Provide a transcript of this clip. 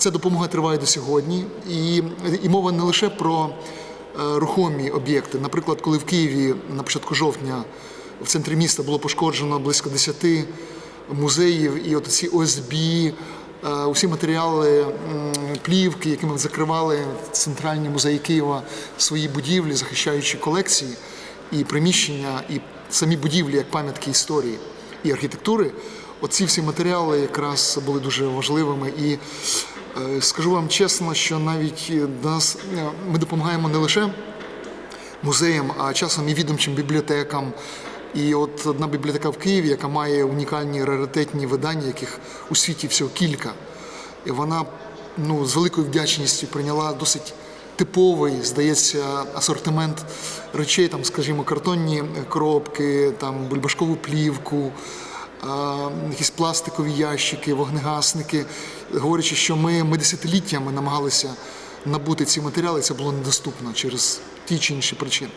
Ця допомога триває до сьогодні, і, і мова не лише про е, рухомі об'єкти. Наприклад, коли в Києві на початку жовтня в центрі міста було пошкоджено близько 10 музеїв, і от ці ОСБ, е, усі матеріали, плівки, якими закривали центральні музеї Києва свої будівлі, захищаючи колекції і приміщення, і самі будівлі як пам'ятки історії і архітектури. Оці всі матеріали якраз були дуже важливими. І скажу вам чесно, що навіть е, нас е, ми допомагаємо не лише музеям, а часом і відомчим бібліотекам. І от одна бібліотека в Києві, яка має унікальні раритетні видання, яких у світі всього кілька. І вона ну, з великою вдячністю прийняла досить типовий, здається, асортимент речей, там, скажімо, картонні коробки, там, бульбашкову плівку, якісь пластикові ящики, вогнегасники, говорячи, що ми, ми десятиліттями намагалися набути ці матеріали, це було недоступно через ті чи інші причини.